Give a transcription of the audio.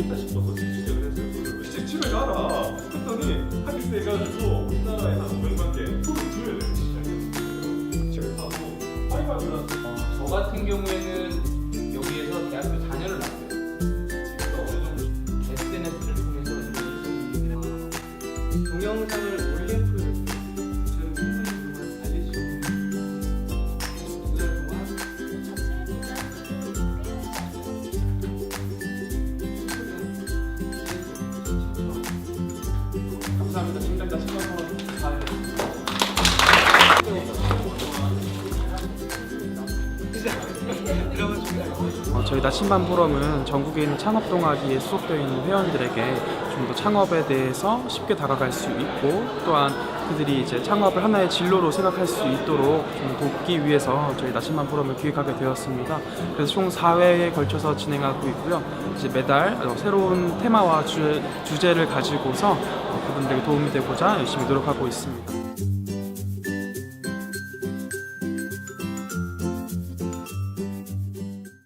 있다 싶었거든요. 시작을 했어요. 이제 집에 가라. 했더니 하기스 해가지고 우리나라에 한 500만 개 손을 줘야 되는 시작이었어요. 집에 가고 어, 저 같은 경우에는 여기에서 대학교 4년을 나왔어요. 그래서 어느 정도 SNS를 통해서 좀 동영상을 올린 감사합니다. 지금까지 다. 신방송을 다 어, 저희 나침반 포럼은 전국에 있는 창업 동아리에 수속되어 있는 회원들에게 좀 더 창업에 대해서 쉽게 다가갈 수 있고 또한 그들이 이제 창업을 하나의 진로로 생각할 수 있도록 좀 돕기 위해서 저희 나침반 포럼을 기획하게 되었습니다. 그래서 총 4회에 걸쳐서 진행하고 있고요. 이제 매달 어, 새로운 테마와 주, 주제를 가지고서 어, 그분들에게 도움이 되고자 열심히 노력하고 있습니다.